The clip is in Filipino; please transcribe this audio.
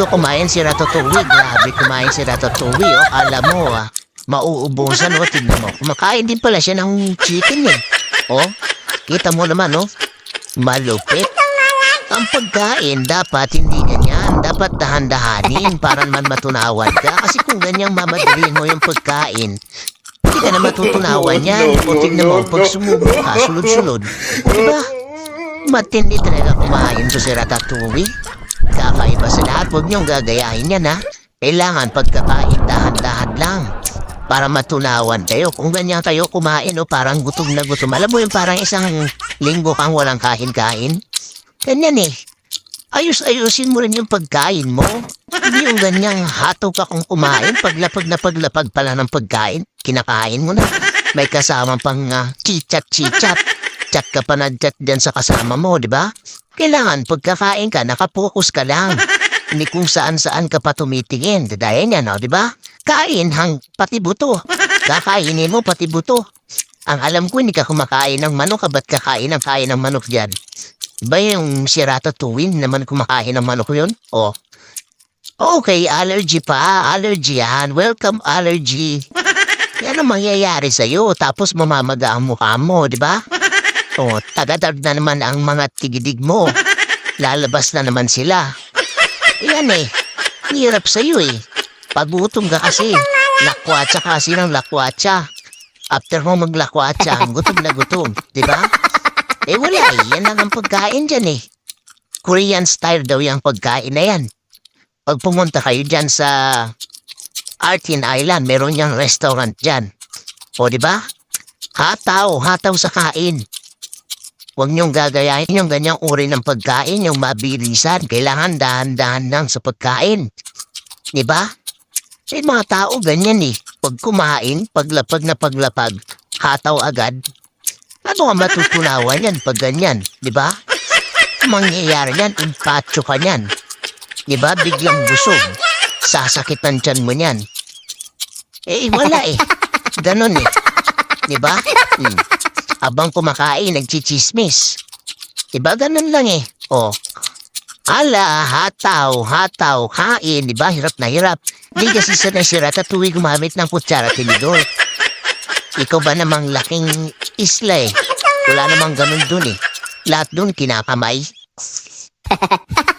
Gusto kumain si Ratatouille. Grabe kumain si Ratatouille. Oh. Alam mo, ah, mauubusan. Oh, tignan mo. Kumakain din pala siya ng chicken eh. Oh, kita mo naman, oh. Malupit. Ang pagkain, dapat hindi ganyan. Dapat dahan-dahanin para naman matunawan ka. Kasi kung ganyang mamadaliin mo yung pagkain, hindi ka na matutunawan yan. O tignan mo, pag sumubo ka, sulod-sulod. Diba? Matindi talaga kumain to si Ratatouille. Kakaiba sa lahat, huwag niyong gagayahin yan ha. Kailangan pagkakain dahan-dahan lang. Para matunawan kayo. Kung ganyan kayo kumain o parang gutom na gutom. Alam mo yung parang isang linggo kang walang kain-kain? Ganyan eh. Ayos-ayusin mo rin yung pagkain mo. Hindi yung ganyang hatog ka kung kumain. Paglapag na paglapag pala ng pagkain, kinakain mo na. May kasama pang uh, chichat-chichat. Chat ka pa na chat dyan sa kasama mo, di ba? Kailangan pagkakain ka, nakapokus ka lang. Hindi kung saan-saan ka pa tumitingin. Dahil niya, no, di ba? Kain hang pati buto. Kakainin mo pati buto. Ang alam ko, hindi ka kumakain ng manok. Ba't kakain ng kain ng manok dyan? Ba yung si Ratatouille naman kumakain ng manok yun? Oh. Okay, allergy pa. Allergy yan. Welcome, allergy. Yan ang mangyayari sa'yo. Tapos mamamaga ang mukha mo, di ba? Oh, tagatag na naman ang mga tigidig mo. Lalabas na naman sila. Yan eh. Hirap sa'yo eh. Pagutom ka kasi. Lakwatsa kasi ng lakwatsa. After mo maglakwatsa, gutom na gutom. Di? Eh wala eh. Yan lang ang pagkain dyan eh. Korean style daw yung pagkain na yan. Pag pumunta kayo dyan sa Artin Island, meron yung restaurant dyan. O di ba? Hataw, hataw sa kain. Huwag niyong gagayahin yung ganyang uri ng pagkain, yung mabilisan. Kailangan dahan-dahan lang sa pagkain. Di ba? Eh, mga tao ganyan eh. Pag kumain, paglapag na paglapag, hataw agad. Ano ang matutunawan yan pag ganyan, di ba? Ang mangyayari yan, impatyo ka niyan. Di ba? Biglang busog. Sasakitan tiyan mo niyan. Eh, wala eh. Ganon eh. Di ba? Hmm. Abang kumakain, nagchichismis. Di ba? Ganon lang eh. Oh. Ala, hataw, hataw, kain, di ba? Hirap na hirap. Di kasi sanay si Ratatouille gumamit ng kutsara tinidor. Ikaw ba namang laking isla eh? Wala namang ganun dun eh. Lahat dun kinakamay.